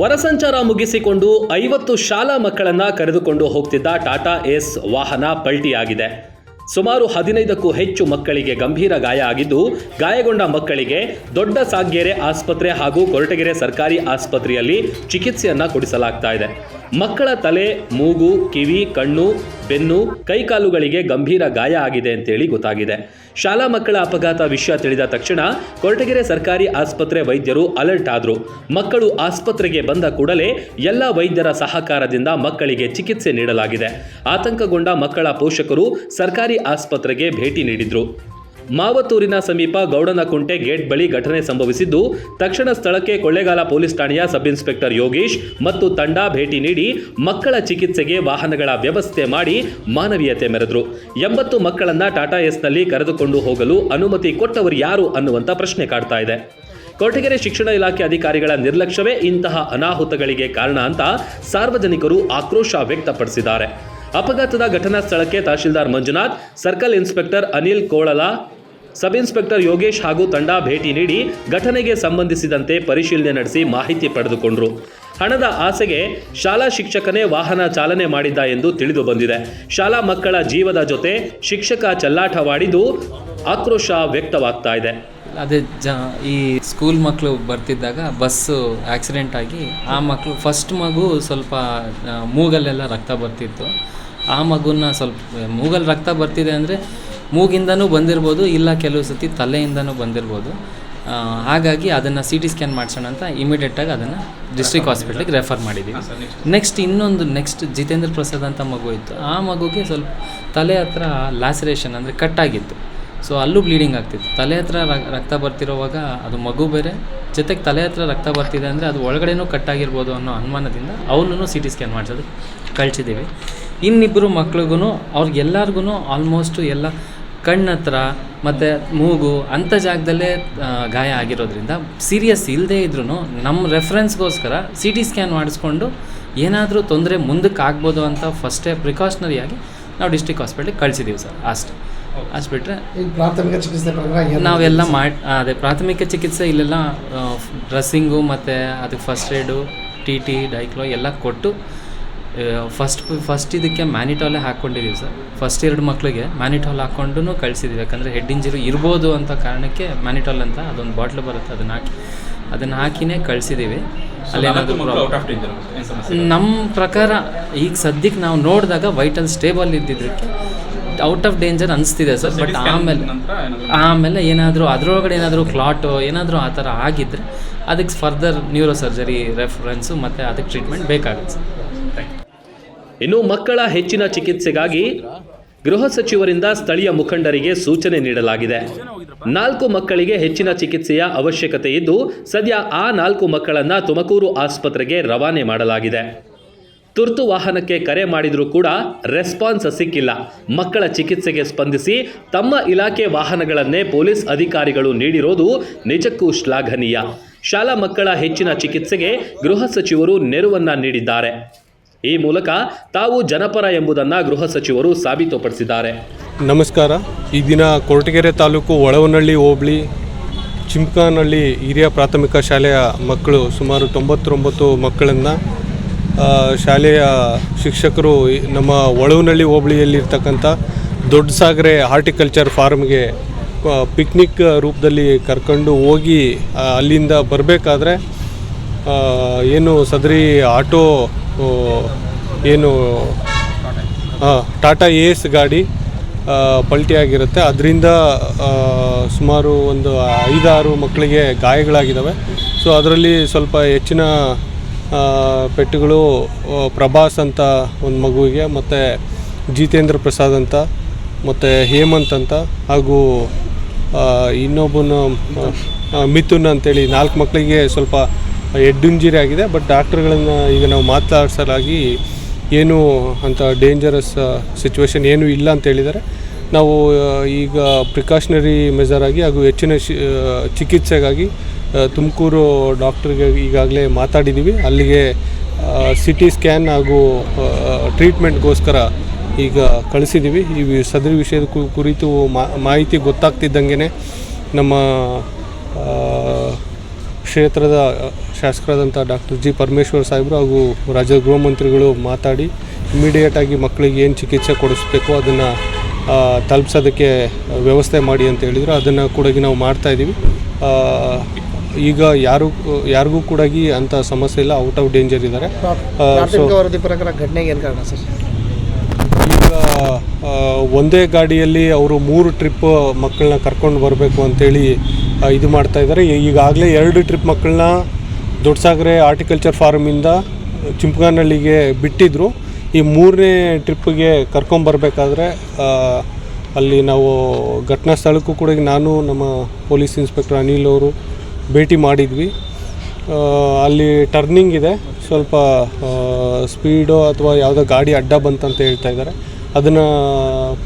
ಹೊರಸಂಚಾರ ಮುಗಿಸಿಕೊಂಡು ಐವತ್ತು ಶಾಲಾ ಮಕ್ಕಳನ್ನ ಕರೆದುಕೊಂಡು ಹೋಗ್ತಿದ್ದ ಟಾಟಾ ಎಸ್ ವಾಹನ ಪಲ್ಟಿಯಾಗಿದೆ. ಸುಮಾರು ಹದಿನೈದಕ್ಕೂ ಹೆಚ್ಚು ಮಕ್ಕಳಿಗೆ ಗಂಭೀರ ಗಾಯ ಆಗಿದ್ದು, ಗಾಯಗೊಂಡ ಮಕ್ಕಳಿಗೆ ದೊಡ್ಡ ಸಾಗ್ಗೆರೆ ಆಸ್ಪತ್ರೆ ಹಾಗೂ ಕೊರಟಗೆರೆ ಸರ್ಕಾರಿ ಆಸ್ಪತ್ರೆಯಲ್ಲಿ ಚಿಕಿತ್ಸೆಯನ್ನ ಕೊಡಿಸಲಾಗ್ತಾ ಇದೆ. ಮಕ್ಕಳ ತಲೆ, ಮೂಗು, ಕಿವಿ, ಕಣ್ಣು, ಬೆನ್ನು, ಕೈಕಾಲುಗಳಿಗೆ ಗಂಭೀರ ಗಾಯ ಆಗಿದೆ ಅಂತೇಳಿ ಗೊತ್ತಾಗಿದೆ. ಶಾಲಾ ಮಕ್ಕಳ ಅಪಘಾತ ವಿಷಯ ತಿಳಿದ ತಕ್ಷಣ ಕೊರಟಗೆರೆ ಸರ್ಕಾರಿ ಆಸ್ಪತ್ರೆ ವೈದ್ಯರು ಅಲರ್ಟ್ ಆದರು. ಮಕ್ಕಳು ಆಸ್ಪತ್ರೆಗೆ ಬಂದ ಕೂಡಲೇ ಎಲ್ಲ ವೈದ್ಯರ ಸಹಕಾರದಿಂದ ಮಕ್ಕಳಿಗೆ ಚಿಕಿತ್ಸೆ ನೀಡಲಾಗಿದೆ. ಆತಂಕಗೊಂಡ ಮಕ್ಕಳ ಪೋಷಕರು ಸರ್ಕಾರಿ ಆಸ್ಪತ್ರೆಗೆ ಭೇಟಿ ನೀಡಿದ್ರು. ಮಾವತ್ತೂರಿನ ಸಮೀಪ ಗೌಡನಕುಂಟೆ ಗೇಟ್ ಬಳಿ ಘಟನೆ ಸಂಭವಿಸಿದ್ದು, ತಕ್ಷಣ ಸ್ಥಳಕ್ಕೆ ಕೊಳ್ಳೇಗಾಲ ಪೊಲೀಸ್ ಠಾಣೆಯ ಸಬ್ ಇನ್ಸ್ಪೆಕ್ಟರ್ ಯೋಗೇಶ್ ಮತ್ತು ತಂಡ ಭೇಟಿ ನೀಡಿ ಮಕ್ಕಳ ಚಿಕಿತ್ಸೆಗೆ ವಾಹನಗಳ ವ್ಯವಸ್ಥೆ ಮಾಡಿ ಮಾನವೀಯತೆ ಮೆರೆದ್ರು. ಎಂಬತ್ತು ಮಕ್ಕಳನ್ನ ಟಾಟಾ ಎಸ್ನಲ್ಲಿ ಕರೆದುಕೊಂಡು ಹೋಗಲು ಅನುಮತಿ ಕೊಟ್ಟವರು ಯಾರು ಅನ್ನುವಂಥ ಪ್ರಶ್ನೆ ಕಾಡ್ತಾ ಇದೆ. ಕೊರಟಗೆರೆ ಶಿಕ್ಷಣ ಇಲಾಖೆ ಅಧಿಕಾರಿಗಳ ನಿರ್ಲಕ್ಷ್ಯವೇ ಇಂತಹ ಅನಾಹುತಗಳಿಗೆ ಕಾರಣ ಅಂತ ಸಾರ್ವಜನಿಕರು ಆಕ್ರೋಶ ವ್ಯಕ್ತಪಡಿಸಿದ್ದಾರೆ. ಅಪಘಾತದ ಘಟನಾ ಸ್ಥಳಕ್ಕೆ tahsildar Manjunath, circle inspector Anil Kolala sub inspector Yogesh ಹಾಗೂ ತಂಡ ಭೇಟಿ ನೀಡಿ ಘಟನೆಗೆ ಸಂಬಂಧಿಸಿದಂತೆ ಪರಿಶೀಲನೆ ನಡೆಸಿ ಮಾಹಿತಿ ಪಡೆದುಕೊಂಡರು. ಹಣದ ಆಸೆಗೆ ಶಾಲಾ ಶಿಕ್ಷಕನೇ ವಾಹನ ಚಾಲನೆ ಮಾಡಿದ್ದ ಎಂದು ತಿಳಿದು ಬಂದಿದೆ. ಶಾಲಾ ಮಕ್ಕಳ ಜೀವದ ಜೊತೆ ಶಿಕ್ಷಕ ಚಲ್ಲಾಟವಾಡಿದ್ದು ಆಕ್ರೋಶ ವ್ಯಕ್ತವಾಗ್ತಾ ಇದೆ. ಅದೇ ಜ, ಈ ಸ್ಕೂಲ್ ಮಕ್ಕಳು ಬರ್ತಿದ್ದಾಗ ಬಸ್ಸು ಆಕ್ಸಿಡೆಂಟ್ ಆಗಿ ಆ ಮಕ್ಕಳು ಫಸ್ಟ್ ಮಗು ಸ್ವಲ್ಪ ಮೂಗಲ್ಲೆಲ್ಲ ರಕ್ತ ಬರ್ತಿತ್ತು. ಆ ಮಗುನ ಸ್ವಲ್ಪ ಮೂಗಲ್ಲಿ ರಕ್ತ ಬರ್ತಿದೆ ಅಂದರೆ ಮೂಗಿಂದನೂ ಬಂದಿರ್ಬೋದು ಇಲ್ಲ ಕೆಲವು ಸತಿ ತಲೆಯಿಂದನೂ ಬಂದಿರ್ಬೋದು. ಹಾಗಾಗಿ ಅದನ್ನು ಸಿ ಟಿ ಸ್ಕ್ಯಾನ್ ಮಾಡಿಸೋಣ ಅಂತ ಇಮಿಡಿಯೇಟಾಗಿ ಅದನ್ನು ಡಿಸ್ಟ್ರಿಕ್ಟ್ ಹಾಸ್ಪಿಟ್ಲಿಗೆ ರೆಫರ್ ಮಾಡಿದ್ದೀವಿ. ನೆಕ್ಸ್ಟ್ ಇನ್ನೊಂದು ನೆಕ್ಸ್ಟ್ ಜಿತೇಂದ್ರ ಪ್ರಸಾದ್ ಅಂತ ಮಗು ಇತ್ತು. ಆ ಮಗುಗೆ ಸ್ವಲ್ಪ ತಲೆ ಹತ್ರ ಲ್ಯಾಸರೇಷನ್ ಅಂದರೆ ಕಟ್ಟಾಗಿತ್ತು ಸೊ ಅಲ್ಲೂ ಬ್ಲೀಡಿಂಗ್ ಆಗ್ತಿತ್ತು. ತಲೆ ಹತ್ರ ರಕ್ತ ಬರ್ತಿರೋವಾಗ ಅದು ಮಗು ಬೇರೆ ಜೊತೆಗೆ ತಲೆ ಹತ್ರ ರಕ್ತ ಬರ್ತಿದೆ ಅಂದರೆ ಅದು ಒಳಗಡೆನೂ ಕಟ್ಟಾಗಿರ್ಬೋದು ಅನ್ನೋ ಅನುಮಾನದಿಂದ ಅವನೂ ಸಿ ಟಿ ಸ್ಕ್ಯಾನ್ ಮಾಡಿಸೋದು ಕಳಿಸಿದ್ದೀವಿ. ಇನ್ನಿಬ್ಬರು ಮಕ್ಳಿಗೂ ಅವ್ರಿಗೆಲ್ಲರಿಗೂ ಆಲ್ಮೋಸ್ಟು ಎಲ್ಲ ಕಣ್ಣತ್ರ ಮತ್ತು ಮೂಗು ಅಂಥ ಜಾಗದಲ್ಲೇ ಗಾಯ ಆಗಿರೋದ್ರಿಂದ ಸೀರಿಯಸ್ ಇಲ್ಲದೇ ಇದ್ರೂ ನಮ್ಮ ರೆಫರೆನ್ಸ್ಗೋಸ್ಕರ ಸಿ ಟಿ ಸ್ಕ್ಯಾನ್ ಮಾಡಿಸ್ಕೊಂಡು ಏನಾದರೂ ತೊಂದರೆ ಮುಂದಕ್ಕೆ ಆಗ್ಬೋದು ಅಂತ ಫಸ್ಟೇ ಪ್ರಿಕಾಷನರಿಯಾಗಿ ನಾವು ಡಿಸ್ಟಿಕ್ ಹಾಸ್ಪಿಟ್ಲಿಗೆ ಕಳಿಸಿದ್ದೀವಿ ಸರ್ ಅಷ್ಟು. ಅಷ್ಟು ಬಿಟ್ಟರೆ ಪ್ರಾಥಮಿಕ ಚಿಕಿತ್ಸೆ ನಾವೆಲ್ಲ ಮಾಡಿ ಅದೇ ಪ್ರಾಥಮಿಕ ಚಿಕಿತ್ಸೆ ಇಲ್ಲೆಲ್ಲ ಡ್ರೆಸ್ಸಿಂಗು ಮತ್ತು ಅದಕ್ಕೆ first aid T T diclo ಎಲ್ಲ ಕೊಟ್ಟು ಫಸ್ಟ್ ಫಸ್ಟ್ ಇದಕ್ಕೆ ಮ್ಯಾನಿಟಾಲೇ ಹಾಕ್ಕೊಂಡಿದ್ದೀವಿ ಸರ್ ಫಸ್ಟ್ ಎರಡು ಮಕ್ಕಳಿಗೆ ಮ್ಯಾನಿಟಾಲ್ ಹಾಕ್ಕೊಂಡು ಕಳಿಸಿದ್ದೀವಿ ಯಾಕಂದರೆ ಹೆಡ್ ಇಂಜರಿ ಇರ್ಬೋದು ಅಂತ ಕಾರಣಕ್ಕೆ ಮ್ಯಾನಿಟಾಲ್ ಅಂತ ಅದೊಂದು ಬಾಟ್ಲು ಬರುತ್ತೆ ಅದನ್ನು ಹಾಕಿ ಅದನ್ನು ಹಾಕಿನೇ ಕಳಿಸಿದ್ದೀವಿ ಅಲ್ಲೇನಾದರೂ ನಮ್ಮ ಪ್ರಕಾರ ಈಗ ಸದ್ಯಕ್ಕೆ ನಾವು ನೋಡಿದಾಗ ವೈಟಲ್ ಸ್ಟೇಬಲ್ ಇದ್ದಿದ್ದಕ್ಕೆ ಔಟ್ ಆಫ್ ಡೇಂಜರ್ ಅನಿಸ್ತಿದೆ ಸರ್ ಬಟ್ ಆಮೇಲೆ ಆಮೇಲೆ ಏನಾದರೂ ಅದರೊಳಗಡೆ ಏನಾದರೂ ಕ್ಲಾಟು ಏನಾದರೂ ಆ ಥರ ಆಗಿದ್ದರೆ ಅದಕ್ಕೆ ಫರ್ದರ್ ನ್ಯೂರೋ ಸರ್ಜರಿ ರೆಫರೆನ್ಸು ಮತ್ತು ಅದಕ್ಕೆ ಟ್ರೀಟ್ಮೆಂಟ್ ಬೇಕಾಗುತ್ತೆ ಸರ್ ಇನ್ನು ಮಕ್ಕಳ ಹೆಚ್ಚಿನ ಚಿಕಿತ್ಸೆಗಾಗಿ ಗೃಹ ಸಚಿವರಿಂದ ಸ್ಥಳೀಯ ಮುಖಂಡರಿಗೆ ಸೂಚನೆ ನೀಡಲಾಗಿದೆ. ನಾಲ್ಕು ಮಕ್ಕಳಿಗೆ ಹೆಚ್ಚಿನ ಚಿಕಿತ್ಸೆಯ ಅವಶ್ಯಕತೆ ಇದ್ದು, ಸದ್ಯ ಆ ನಾಲ್ಕು ಮಕ್ಕಳನ್ನ ತುಮಕೂರು ಆಸ್ಪತ್ರೆಗೆ ರವಾನೆ ಮಾಡಲಾಗಿದೆ. ತುರ್ತು ವಾಹನಕ್ಕೆ ಕರೆ ಮಾಡಿದರೂ ಕೂಡ ರೆಸ್ಪಾನ್ಸ್ ಸಿಕ್ಕಿಲ್ಲ. ಮಕ್ಕಳ ಚಿಕಿತ್ಸೆಗೆ ಸ್ಪಂದಿಸಿ ತಮ್ಮ ಇಲಾಖೆ ವಾಹನಗಳನ್ನೇ ಪೊಲೀಸ್ ಅಧಿಕಾರಿಗಳು ನೀಡಿರೋದು ನಿಜಕ್ಕೂ ಶ್ಲಾಘನೀಯ. ಶಾಲಾ ಮಕ್ಕಳ ಹೆಚ್ಚಿನ ಚಿಕಿತ್ಸೆಗೆ ಗೃಹ ಸಚಿವರು ನೆರವನ್ನ ನೀಡಿದ್ದಾರೆ. ಈ ಮೂಲಕ ತಾವು ಜನಪರ ಎಂಬುದನ್ನು ಗೃಹ ಸಚಿವರು ಸಾಬೀತುಪಡಿಸಿದ್ದಾರೆ. ನಮಸ್ಕಾರ. ಈ ದಿನ ಕೊರಟಗೆರೆ ತಾಲೂಕು ಒಳವನಹಳ್ಳಿ ಹೋಬಳಿ ಚಿಮ್ಕಾನಹಳ್ಳಿ ಹಿರಿಯ ಪ್ರಾಥಮಿಕ ಶಾಲೆಯ ಮಕ್ಕಳು, ಸುಮಾರು ತೊಂಬತ್ತೊಂಬತ್ತು ಮಕ್ಕಳನ್ನು ಶಾಲೆಯ ಶಿಕ್ಷಕರು ನಮ್ಮ ಒಳವನಹಳ್ಳಿ ಹೋಬಳಿಯಲ್ಲಿರ್ತಕ್ಕಂಥ ದೊಡ್ಡ ಸಾಗರೆ ಹಾರ್ಟಿಕಲ್ಚರ್ ಫಾರ್ಮ್ಗೆ ಪಿಕ್ನಿಕ್ ರೂಪದಲ್ಲಿ ಕರ್ಕೊಂಡು ಹೋಗಿ ಅಲ್ಲಿಂದ ಬರಬೇಕಾದ್ರೆ ಏನು ಸದರಿ ಆಟೋ ಏನು ಟಾಟಾ ಎ ಎಸ್ ಗಾಡಿ ಪಲ್ಟಿಯಾಗಿರುತ್ತೆ. ಅದರಿಂದ ಸುಮಾರು ಒಂದು ಐದಾರು ಮಕ್ಕಳಿಗೆ ಗಾಯಗಳಾಗಿದ್ದಾವೆ ಸೊ, ಅದರಲ್ಲಿ ಸ್ವಲ್ಪ ಹೆಚ್ಚಿನ ಪೆಟ್ಟುಗಳು ಪ್ರಭಾಸ್ ಅಂತ ಒಂದು ಮಗುವಿಗೆ, ಮತ್ತು ಜಿತೇಂದ್ರ ಪ್ರಸಾದ್ ಅಂತ, ಮತ್ತು ಹೇಮಂತ್ ಅಂತ, ಹಾಗೂ ಇನ್ನೊಬ್ಬನ ಮಿಥುನ್ ಅಂತೇಳಿ ನಾಲ್ಕು ಮಕ್ಕಳಿಗೆ ಸ್ವಲ್ಪ ಹೆಡ್ ಇಂಜುರಿ ಆಗಿದೆ ಬಟ್ ಡಾಕ್ಟ್ರುಗಳನ್ನು ಈಗ ನಾವು ಮಾತಾಡ್ಸಲಾಗಿ ಏನು ಅಂತ ಡೇಂಜರಸ್ ಸಿಚುವೇಶನ್ ಏನೂ ಇಲ್ಲ ಅಂತ ಹೇಳಿದ್ದಾರೆ. ನಾವು ಈಗ ಪ್ರಿಕಾಷನರಿ ಮೆಜರ್ ಆಗಿ ಹಾಗೂ ಹೆಚ್ಚಿನ ಚಿಕಿತ್ಸೆಗಾಗಿ ತುಮಕೂರು ಡಾಕ್ಟ್ರಿಗೆ ಈಗಾಗಲೇ ಮಾತಾಡಿದ್ದೀವಿ. ಅಲ್ಲಿಗೆ ಸಿ ಟಿ ಸ್ಕ್ಯಾನ್ ಹಾಗೂ ಟ್ರೀಟ್ಮೆಂಟ್ಗೋಸ್ಕರ ಈಗ ಕಳಿಸಿದ್ದೀವಿ. ಈ ಸದರಿ ವಿಷಯದ ಕುರಿತು ಮಾಹಿತಿ ಗೊತ್ತಾಗ್ತಿದ್ದಂಗೆ ನಮ್ಮ ಕ್ಷೇತ್ರದ ಶಾಸಕರಾದಂಥ ಡಾಕ್ಟರ್ ಜಿ. ಪರಮೇಶ್ವರ್ ಸಾಹೇಬರು ಹಾಗೂ ರಾಜ್ಯದ ಗೃಹ ಮಂತ್ರಿಗಳು ಮಾತಾಡಿ ಇಮಿಡಿಯೇಟಾಗಿ ಮಕ್ಕಳಿಗೆ ಏನು ಚಿಕಿತ್ಸೆ ಕೊಡಿಸ್ಬೇಕು ಅದನ್ನು ತಲುಪಿಸೋದಕ್ಕೆ ವ್ಯವಸ್ಥೆ ಮಾಡಿ ಅಂತ ಹೇಳಿದರು. ಅದನ್ನು ಕೂಡ ನಾವು ಮಾಡ್ತಾಯಿದ್ದೀವಿ ಈಗ ಯಾರು ಯಾರಿಗೂ ಕೂಡ ಅಂಥ ಸಮಸ್ಯೆ ಇಲ್ಲ. ಔಟ್ ಆಫ್ ಡೇಂಜರ್ ಇದ್ದಾರೆ ಈಗ ಒಂದೇ ಗಾಡಿಯಲ್ಲಿ ಅವರು ಮೂರು ಟ್ರಿಪ್ ಮಕ್ಕಳನ್ನ ಕರ್ಕೊಂಡು ಬರಬೇಕು ಅಂತೇಳಿ ಇದು ಮಾಡ್ತಾ ಇದ್ದಾರೆ. ಈಗಾಗಲೇ ಎರಡು ಟ್ರಿಪ್ ಮಕ್ಕಳನ್ನ ದೊಡ್ಡಸಾಗರೆ ಆರ್ಟಿಕಲ್ಚರ್ ಫಾರ್ಮಿಂದ ಚಿಂಪಗಾನಹಳ್ಳಿಗೆ ಬಿಟ್ಟಿದ್ರು. ಈ ಮೂರನೇ ಟ್ರಿಪ್ಪಿಗೆ ಕರ್ಕೊಂಬರ್ಬೇಕಾದ್ರೆ ಅಲ್ಲಿ ನಾವು ಘಟನಾ ಸ್ಥಳಕ್ಕೂ ಕೂಡ ನಾನು, ನಮ್ಮ ಪೊಲೀಸ್ ಇನ್ಸ್ಪೆಕ್ಟರ್ ಅನಿಲ್ ಅವರು ಭೇಟಿ ಮಾಡಿದ್ವಿ. ಅಲ್ಲಿ ಟರ್ನಿಂಗ್ ಇದೆ. ಸ್ವಲ್ಪ ಸ್ಪೀಡು ಅಥವಾ ಯಾವುದೋ ಗಾಡಿ ಅಡ್ಡ ಬಂತಂತ ಹೇಳ್ತಾ ಇದ್ದಾರೆ. ಅದನ್ನು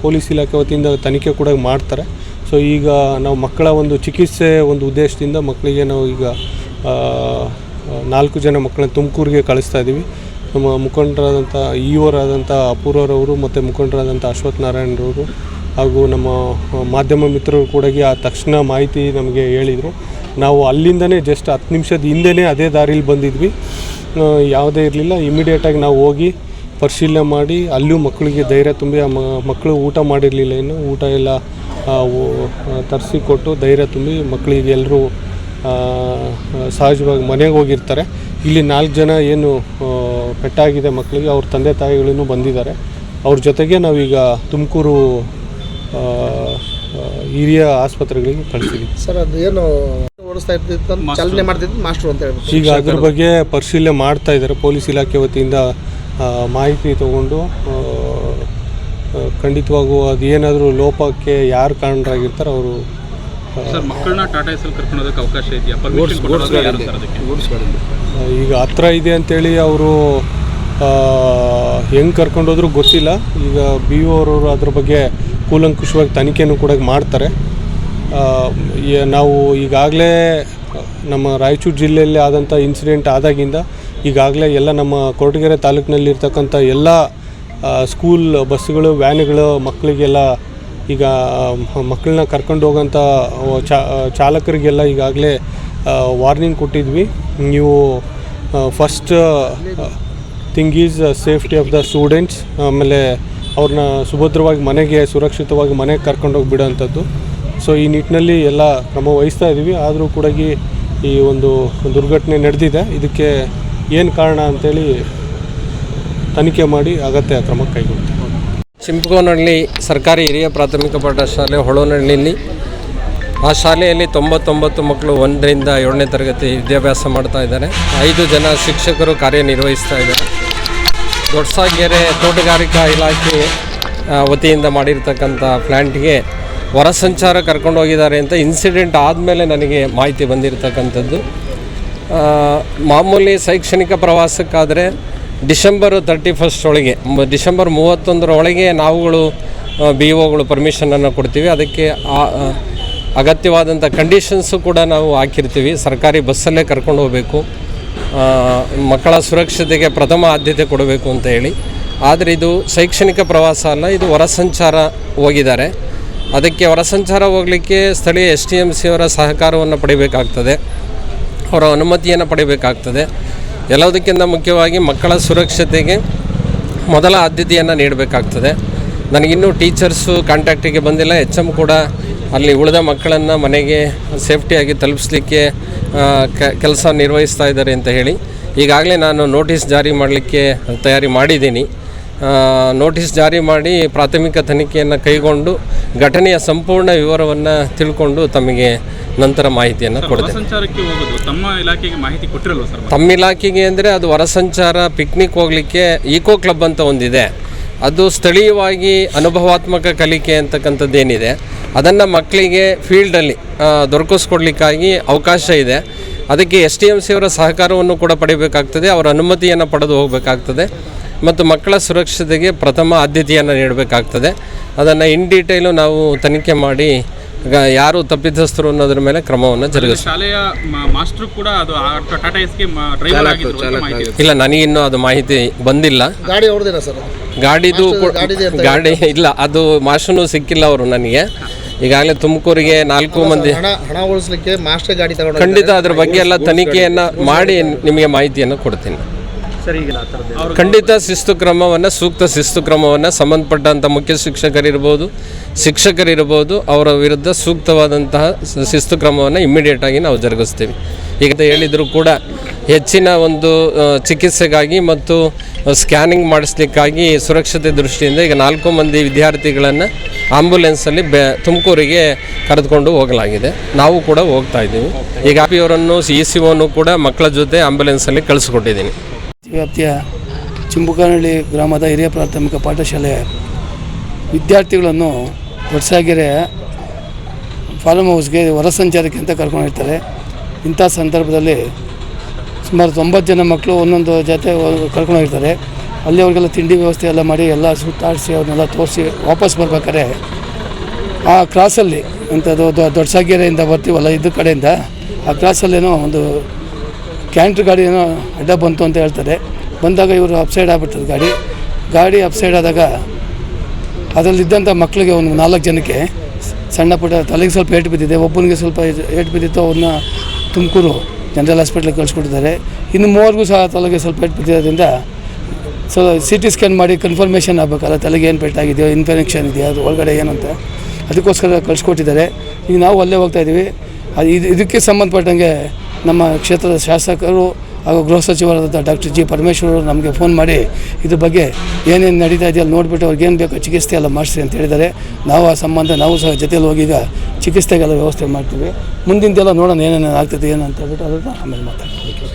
ಪೊಲೀಸ್ ಇಲಾಖೆ ವತಿಯಿಂದ ತನಿಖೆ ಕೂಡ ಮಾಡ್ತಾರೆ. ಸೊ ಈಗ ನಾವು ಮಕ್ಕಳ ಒಂದು ಚಿಕಿತ್ಸೆ ಒಂದು ಉದ್ದೇಶದಿಂದ ಮಕ್ಕಳಿಗೆ ನಾವು ಈಗ ನಾಲ್ಕು ಜನ ಮಕ್ಕಳನ್ನ ತುಮಕೂರಿಗೆ ಕಳಿಸ್ತಾ ಇದ್ದೀವಿ ನಮ್ಮ ಮುಖಂಡರಾದಂಥ ಈವರಾದಂಥ ಅಪೂರ್ವರವರು ಮತ್ತು ಮುಖಂಡರಾದಂಥ ಅಶ್ವಥ್ ನಾರಾಯಣರವರು ಹಾಗೂ ನಮ್ಮ ಮಾಧ್ಯಮ ಮಿತ್ರರು ಕೂಡ ಆ ತಕ್ಷಣ ಮಾಹಿತಿ ನಮಗೆ ಹೇಳಿದರು. ನಾವು ಅಲ್ಲಿಂದನೇ ಜಸ್ಟ್ ಹತ್ತು ನಿಮಿಷದ ಹಿಂದೆನೇ ಅದೇ ದಾರಿಲಿ ಬಂದಿದ್ವಿ. ಯಾವುದೇ ಇರಲಿಲ್ಲ. ಇಮಿಡಿಯೇಟಾಗಿ ನಾವು ಹೋಗಿ ಪರಿಶೀಲನೆ ಮಾಡಿ ಅಲ್ಲೂ ಮಕ್ಕಳಿಗೆ ಧೈರ್ಯ ತುಂಬಿ ಮಕ್ಕಳು ಊಟ ಮಾಡಿರಲಿಲ್ಲ ಇನ್ನು. ಊಟ ಎಲ್ಲ ತರಿಸಿ ಕೊಟ್ಟು ಧೈರ್ಯ ತುಂಬಿ ಮಕ್ಕಳಿಗೆ ಎಲ್ಲರೂ ಸಹಜವಾಗಿ ಮನೆಗೆ ಹೋಗಿರ್ತಾರೆ. ಇಲ್ಲಿ ನಾಲ್ಕು ಜನ ಏನು ಪೆಟ್ಟಾಗಿದೆ ಮಕ್ಕಳಿಗೆ ಅವ್ರ ತಂದೆ ತಾಯಿಗಳೂ ಬಂದಿದ್ದಾರೆ. ಅವ್ರ ಜೊತೆಗೆ ನಾವೀಗ ತುಮಕೂರು ಹಿರಿಯ ಆಸ್ಪತ್ರೆಗಳಿಗೆ ಕಳಿಸಿದ್ವಿ. ಸರ್ ಅದು ಏನು ಓಡಿಸ್ತಾ ಇರ್ತಿತ್ತು ಚಾಲನೆ ಮಾಡ್ತಿದ್ದು ಮಾಸ್ಟ್ರು ಅಂತ ಹೇಳ್ಬಿಟ್ಟು ಈಗ ಅದ್ರ ಬಗ್ಗೆ ಪರಿಶೀಲನೆ ಮಾಡ್ತಾ ಇದ್ದಾರೆ. ಪೊಲೀಸ್ ಇಲಾಖೆ ವತಿಯಿಂದ ಮಾಹಿತಿ ತಗೊಂಡು ಖಂಡಿತವಾಗೂ ಅದು ಏನಾದರೂ ಲೋಪಕ್ಕೆ ಯಾರು ಕಾರಣರಾಗಿರ್ತಾರೆ ಅವರು ಸರ್ ಮಕ್ಕಳನ್ನ ಟಾಟಾ ಎಸ್ ಕರ್ಕೊಂಡು ಹೋಗೋಕೆ ಅವಕಾಶ ಇದೆಯಾ? ಪರ್ಮಿಷನ್ ಕೊಡೋದು ಯಾರು ಸರ್ ಅದಕ್ಕೆ? ಈಗ ಹತ್ರ ಇದೆ ಅಂತೇಳಿ ಅವರು ಹೆಂಗೆ ಕರ್ಕೊಂಡೋದ್ರು ಗೊತ್ತಿಲ್ಲ. ಈಗ ಬಿ ಒ ಅವರು ಅದ್ರ ಬಗ್ಗೆ ಕೂಲಂಕುಷವಾಗಿ ತನಿಖೆನೂ ಕೂಡ ಮಾಡ್ತಾರೆ. ಆ, ನಾವು ಈಗಾಗಲೇ ನಮ್ಮ ರಾಯಚೂರು ಜಿಲ್ಲೆಯಲ್ಲಿ ಆದಂಥ ಇನ್ಸಿಡೆಂಟ್ ಆದಾಗಿಂದ ಈಗಾಗಲೇ ಎಲ್ಲ ನಮ್ಮ ಕೊರಟಗೆರೆ ತಾಲೂಕಿನಲ್ಲಿರ್ತಕ್ಕಂಥ ಎಲ್ಲ ಸ್ಕೂಲ್ ಬಸ್ಸುಗಳು, ವ್ಯಾನ್ಗಳು, ಮಕ್ಕಳಿಗೆಲ್ಲ ಈಗ ಮಕ್ಕಳನ್ನ ಕರ್ಕೊಂಡು ಹೋಗೋಂಥ ಚಾಲಕರಿಗೆಲ್ಲ ಈಗಾಗಲೇ ವಾರ್ನಿಂಗ್ ಕೊಟ್ಟಿದ್ವಿ. ನೀವು first thing is safety of the students ಆಮೇಲೆ ಅವ್ರನ್ನ ಸುಭದ್ರವಾಗಿ ಮನೆಗೆ, ಸುರಕ್ಷಿತವಾಗಿ ಮನೆಗೆ ಕರ್ಕೊಂಡೋಗಿ ಬಿಡೋಂಥದ್ದು ಸೊ ಈ ನಿಟ್ಟಿನಲ್ಲಿ ಎಲ್ಲ ಕ್ರಮ ವಹಿಸ್ತಾ ಇದ್ದೀವಿ ಆದರೂ ಕೂಡ ಈ ಒಂದು ದುರ್ಘಟನೆ ನಡೆದಿದೆ. ಇದಕ್ಕೆ ಏನು ಕಾರಣ ಅಂತೇಳಿ ತನಿಖೆ ಮಾಡಿ ಅಗತ್ಯ ಕ್ರಮ ಕೈಗೊಳ್ತೀವಿ ಚಿಂಪಗೋನಹಳ್ಳಿ ಸರ್ಕಾರಿ ಹಿರಿಯ ಪ್ರಾಥಮಿಕ ಪಾಠಶಾಲೆ ಹೊಳೋನಹಳ್ಳಿಯಲ್ಲಿ ಆ ಶಾಲೆಯಲ್ಲಿ ತೊಂಬತ್ತೊಂಬತ್ತು ಮಕ್ಕಳು ಒಂದರಿಂದ ಏಳನೇ ತರಗತಿ ವಿದ್ಯಾಭ್ಯಾಸ ಮಾಡ್ತಾ ಇದ್ದಾರೆ. ಐದು ಜನ ಶಿಕ್ಷಕರು ಕಾರ್ಯನಿರ್ವಹಿಸ್ತಾ ಇದ್ದಾರೆ. ದೊಡ್ಡಸಾಗೆರೆ ತೋಟಗಾರಿಕಾ ಇಲಾಖೆ ವತಿಯಿಂದ ಮಾಡಿರ್ತಕ್ಕಂಥ ಪ್ಲ್ಯಾಂಟ್ಗೆ ಹೊರ ಸಂಚಾರ ಕರ್ಕೊಂಡು ಹೋಗಿದ್ದಾರೆ ಅಂತ ಇನ್ಸಿಡೆಂಟ್ ಆದಮೇಲೆ ನನಗೆ ಮಾಹಿತಿ ಬಂದಿರತಕ್ಕಂಥದ್ದು. ಮಾಮೂಲಿ ಶೈಕ್ಷಣಿಕ ಪ್ರವಾಸಕ್ಕಾದರೆ ಡಿಸೆಂಬರ್ ತರ್ಟಿ ಫಸ್ಟ್ ಒಳಗೆ ಡಿಸೆಂಬರ್ ಮೂವತ್ತೊಂದರ ಒಳಗೆ ನಾವುಗಳು ಬಿ ಒಗಳು ಪರ್ಮಿಷನನ್ನು ಕೊಡ್ತೀವಿ. ಅದಕ್ಕೆ ಅಗತ್ಯವಾದಂಥ ಕಂಡೀಷನ್ಸು ಕೂಡ ನಾವು ಹಾಕಿರ್ತೀವಿ. ಸರ್ಕಾರಿ ಬಸ್ಸಲ್ಲೇ ಕರ್ಕೊಂಡು ಹೋಗಬೇಕು. ಮಕ್ಕಳ ಸುರಕ್ಷತೆಗೆ ಪ್ರಥಮ ಆದ್ಯತೆ ಕೊಡಬೇಕು ಅಂತ ಹೇಳಿ. ಆದರೆ ಇದು ಶೈಕ್ಷಣಿಕ ಪ್ರವಾಸ ಅಲ್ಲ, ಇದು ಹೊರ ಸಂಚಾರ ಹೋಗಿದ್ದಾರೆ. ಅದಕ್ಕೆ ಹೊರ ಸಂಚಾರ ಹೋಗಲಿಕ್ಕೆ ಸ್ಥಳೀಯ ಎಸ್ ಟಿ ಎಂ ಸಿಯವರ ಸಹಕಾರವನ್ನು ಪಡಿಬೇಕಾಗ್ತದೆ. ಅವರ ಅನುಮತಿಯನ್ನು ಪಡಿಬೇಕಾಗ್ತದೆ. ಎಲ್ಲದಕ್ಕಿಂತ ಮುಖ್ಯವಾಗಿ ಮಕ್ಕಳ ಸುರಕ್ಷತೆಗೆ ಮೊದಲ ಆದ್ಯತೆಯನ್ನು ನೀಡಬೇಕಾಗ್ತದೆ. ನನಗಿನ್ನೂ ಟೀಚರ್ಸು ಕಾಂಟ್ಯಾಕ್ಟಿಗೆ ಬಂದಿಲ್ಲ. ಎಚ್ ಎಂ ಕೂಡ ಅಲ್ಲಿ ಉಳಿದ ಮಕ್ಕಳನ್ನು ಮನೆಗೆ ಸೇಫ್ಟಿಯಾಗಿ ತಲುಪಿಸ್ಲಿಕ್ಕೆ ಕೆಲಸ ನಿರ್ವಹಿಸ್ತಾ ಇದ್ದಾರೆ ಅಂತ ಹೇಳಿ ಈಗಾಗಲೇ ನಾನು ನೋಟಿಸ್ ಜಾರಿ ಮಾಡಲಿಕ್ಕೆ ತಯಾರಿ ಮಾಡಿದ್ದೀನಿ. ನೋಟಿಸ್ ಜಾರಿ ಮಾಡಿ ಪ್ರಾಥಮಿಕ ತನಿಖೆಯನ್ನು ಕೈಗೊಂಡು ಘಟನೆಯ ಸಂಪೂರ್ಣ ವಿವರವನ್ನು ತಿಳ್ಕೊಂಡು ತಮಗೆ ನಂತರ ಮಾಹಿತಿಯನ್ನು ಕೊಡುತ್ತೆ ತಮ್ಮ ಇಲಾಖೆಗೆ ಮಾಹಿತಿ ಕೊಟ್ಟಿರಲ್ವ ಸರ್? ತಮ್ಮ ಇಲಾಖೆಗೆ ಅಂದರೆ ಅದು ಹೊರಸಂಚಾರ ಪಿಕ್ನಿಕ್ ಹೋಗಲಿಕ್ಕೆ ಈಕೋ ಕ್ಲಬ್ ಅಂತ ಒಂದಿದೆ. ಅದು ಸ್ಥಳೀಯವಾಗಿ ಅನುಭವಾತ್ಮಕ ಕಲಿಕೆ ಅಂತಕ್ಕಂಥದ್ದೇನಿದೆ. ಅದನ್ನು ಮಕ್ಕಳಿಗೆ ಫೀಲ್ಡಲ್ಲಿ ದೊರಕಿಸ್ಕೊಡ್ಲಿಕ್ಕಾಗಿ ಅವಕಾಶ ಇದೆ. ಅದಕ್ಕೆ ಎಸ್ ಟಿ ಎಂ ಸಿ ಅವರ ಸಹಕಾರವನ್ನು ಕೂಡ ಪಡಿಬೇಕಾಗ್ತದೆ ಅವರ ಅನುಮತಿಯನ್ನು ಪಡೆದು ಹೋಗಬೇಕಾಗ್ತದೆ. ಮತ್ತು ಮಕ್ಕಳ ಸುರಕ್ಷತೆಗೆ ಪ್ರಥಮ ಆದ್ಯತೆಯನ್ನು ನೀಡಬೇಕಾಗ್ತದೆ. ಅದನ್ನು ಇನ್ ಡೀಟೇಲು ನಾವು ತನಿಖೆ ಮಾಡಿ ಈಗ ಯಾರು ತಪ್ಪಿತಸ್ಥರು ಅನ್ನೋದ್ರ ಮೇಲೆ ಕ್ರಮವನ್ನು ಜರುಗಿಸ್ತೀವಿ ಶಾಲೆಯ ಮಾಸ್ಟರ್ ಕೂಡ ಅದು ಆ ಟಾಟಾ ಎಸ್ಗೆ ಡ್ರೈವರ್ ಆಗಿದ್ರು ಮಾಹಿತಿ ಇದೆ. ಇಲ್ಲ ನನಗಿನ್ನೂ ಅದು ಮಾಹಿತಿ ಬಂದಿಲ್ಲ. ಗಾಡಿ ಹೊಡೆದಿಲ್ಲ ಸರ್? ಗಾಡಿದು ಗಾಡಿ ಇಲ್ಲ ಅದು ಮಾಸ್ಟರ್ನು ಸಿಕ್ಕಿಲ್ಲ ಅವರು ನನಗೆ. ಈಗಾಗಲೇ ತುಮಕೂರಿಗೆ ನಾಲ್ಕು ಮಂದಿ ಹಣ ಹಣ ಉಳಿಸ್ಲಿಕ್ಕೆ ಮಾಸ್ಟರ್ ಗಾಡಿ ತಗೊಂಡು ಖಂಡಿತ ಅದ್ರ ಬಗ್ಗೆ ಎಲ್ಲ ತನಿಖೆಯನ್ನು ಮಾಡಿ ನಿಮಗೆ ಮಾಹಿತಿಯನ್ನು ಕೊಡ್ತೀನಿ. ಖಂಡಿತ ಶಿಸ್ತು ಕ್ರಮವನ್ನು, ಸೂಕ್ತ ಶಿಸ್ತು ಕ್ರಮವನ್ನು ಸಂಬಂಧಪಟ್ಟಂಥ ಮುಖ್ಯ ಶಿಕ್ಷಕರಿರ್ಬೋದು ಶಿಕ್ಷಕರಿರ್ಬೋದು, ಅವರ ವಿರುದ್ಧ ಸೂಕ್ತವಾದಂತಹ ಸ- ಶಿಸ್ತು ಕ್ರಮವನ್ನು ಇಮ್ಮಿಡಿಯೇಟಾಗಿ ನಾವು ಜರುಗಿಸ್ತೀವಿ. ಈಗ ಹೇಳಿದರೂ ಕೂಡ ಹೆಚ್ಚಿನ ಒಂದು ಚಿಕಿತ್ಸೆಗಾಗಿ ಮತ್ತು ಸ್ಕ್ಯಾನಿಂಗ್ ಮಾಡಿಸ್ಲಿಕ್ಕಾಗಿ ಸುರಕ್ಷತೆ ದೃಷ್ಟಿಯಿಂದ ಈಗ ನಾಲ್ಕು ಮಂದಿ ವಿದ್ಯಾರ್ಥಿಗಳನ್ನು ಆಂಬ್ಯುಲೆನ್ಸಲ್ಲಿ ಬೆ, ತುಮಕೂರಿಗೆ ಕರೆದುಕೊಂಡು ಹೋಗಲಾಗಿದೆ. ನಾವು ಕೂಡ ಹೋಗ್ತಾ ಇದ್ದೀವಿ. ಈಗ ಅವರನ್ನು ಇ ಸಿ ಒನು ಕೂಡ ಮಕ್ಕಳ ಜೊತೆ ಆಂಬ್ಯುಲೆನ್ಸಲ್ಲಿ ಕಳಿಸ್ಕೊಟ್ಟಿದ್ದೀನಿ. ವ್ಯಾಪ್ತಿಯ ಚಿಂಬುಕನಹಳ್ಳಿ ಗ್ರಾಮದ ಹಿರಿಯ ಪ್ರಾಥಮಿಕ ಪಾಠಶಾಲೆಯ ವಿದ್ಯಾರ್ಥಿಗಳನ್ನು ವರ್ಷಾಗೆರೆ ಫಾರಮ್ ಹೌಸ್ಗೆ ಹೊರ ಸಂಚಾರಕ್ಕೆ ಅಂತ ಕರ್ಕೊಂಡಿರ್ತಾರೆ ಇಂಥ ಸಂದರ್ಭದಲ್ಲಿ ಸುಮಾರು ತೊಂಬತ್ತು ಜನ ಮಕ್ಕಳು ಒಂದೊಂದು ಜೊತೆ ಕರ್ಕೊಂಡೋಗಿರ್ತಾರೆ ಅಲ್ಲಿ ಅವ್ರಿಗೆಲ್ಲ ತಿಂಡಿ ವ್ಯವಸ್ಥೆ ಎಲ್ಲ ಮಾಡಿ ಎಲ್ಲ ಸುತ್ತಾಡಿಸಿ ಅವ್ರನ್ನೆಲ್ಲ ತೋರಿಸಿ ವಾಪಸ್ ಬರ್ಬೇಕಾದ್ರೆ ಆ ಕ್ರಾಸಲ್ಲಿ ಅಂಥದ್ದು ದೊಡ್ಡ ಸಾಗೇರೆಯಿಂದ ಬರ್ತೀವಲ್ಲ ಇದ್ರ ಕಡೆಯಿಂದ, ಆ ಕ್ರಾಸಲ್ಲೇನೋ ಒಂದು ಕ್ಯಾಂಟ್ರ್ ಗಾಡಿ ಏನೋ ಅಡ್ಡ ಬಂತು ಅಂತ ಹೇಳ್ತಾರೆ. ಬಂದಾಗ ಇವರು ಅಪ್ಸೈಡ್ ಆಗ್ಬಿಟ್ಟದ ಗಾಡಿ. ಗಾಡಿ ಅಪ್ಸೈಡ್ ಆದಾಗ ಅದರಲ್ಲಿದ್ದಂಥ ಮಕ್ಕಳಿಗೆ ಒಂದು ನಾಲ್ಕು ಜನಕ್ಕೆ ಸಣ್ಣ ಪುಟ್ಟ ತಲೆಗೆ ಸ್ವಲ್ಪ ಏಟು ಬಿದ್ದಿದೆ. ಒಬ್ಬನಿಗೆ ಸ್ವಲ್ಪ ಏಟು ಬಿದ್ದಿತ್ತು, ಅವ್ರನ್ನ ತುಮಕೂರು ಜನರಲ್ ಹಾಸ್ಪಿಟ್ಲಿಗೆ ಕಳಿಸ್ಕೊಟ್ಟಿದ್ದಾರೆ. ಇನ್ನು ಮೂವರಿಗೂ ಸಹ ತಲೆಗೆ ಸ್ವಲ್ಪ ಏಟು ಬಿದ್ದಿರೋದ್ರಿಂದ ಸೊ ಸಿ ಟಿ ಸ್ಕ್ಯಾನ್ ಮಾಡಿ ಕನ್ಫರ್ಮೇಷನ್ ಆಗಬೇಕಲ್ಲ, ತಲೆಗೆ ಏನು ಪೆಟ್ಟಾಗಿದೆಯೋ ಇನ್ಫೆಕ್ಷನ್ ಇದೆಯಾ, ಅದು ಒಳಗಡೆ ಏನಂತ ಅದಕ್ಕೋಸ್ಕರ ಕಳಿಸ್ಕೊಟ್ಟಿದ್ದಾರೆ. ಈಗ ನಾವು ಅಲ್ಲೇ ಹೋಗ್ತಾ ಇದ್ದೀವಿ. ಅದು ಇದು, ಇದಕ್ಕೆ ಸಂಬಂಧಪಟ್ಟಂಗೆ ನಮ್ಮ ಕ್ಷೇತ್ರದ ಶಾಸಕರು ಹಾಗೂ ಗೃಹ ಸಚಿವರಾದ ಡಾಕ್ಟರ್ ಜಿ ಪರಮೇಶ್ವರ್ ಅವರು ನಮಗೆ ಫೋನ್ ಮಾಡಿ ಇದ್ರ ಬಗ್ಗೆ ಏನೇನು ನಡೀತಾ ಇದೆಯಲ್ಲ ನೋಡಿಬಿಟ್ಟು ಅವ್ರಿಗೆ ಏನು ಬೇಕೋ ಚಿಕಿತ್ಸೆ ಎಲ್ಲ ಮಾಡಿಸಿ ಅಂತ ಹೇಳಿದ್ದಾರೆ. ನಾವು ಆ ಸಂಬಂಧ ನಾವು ಸಹ ಜೊತೆಯಲ್ಲಿ ಈಗ ಚಿಕಿತ್ಸೆಗೆಲ್ಲ ವ್ಯವಸ್ಥೆ ಮಾಡ್ತೀವಿ. ಮುಂದಿಂದೆಲ್ಲ ನೋಡೋಣ ಏನೇನು ಆಗ್ತದೆ, ಏನು ಅಂತ ಹೇಳ್ಬಿಟ್ಟು ಅದನ್ನು ಆಮೇಲೆ ಮಾತಾಡ್ತೀವಿ.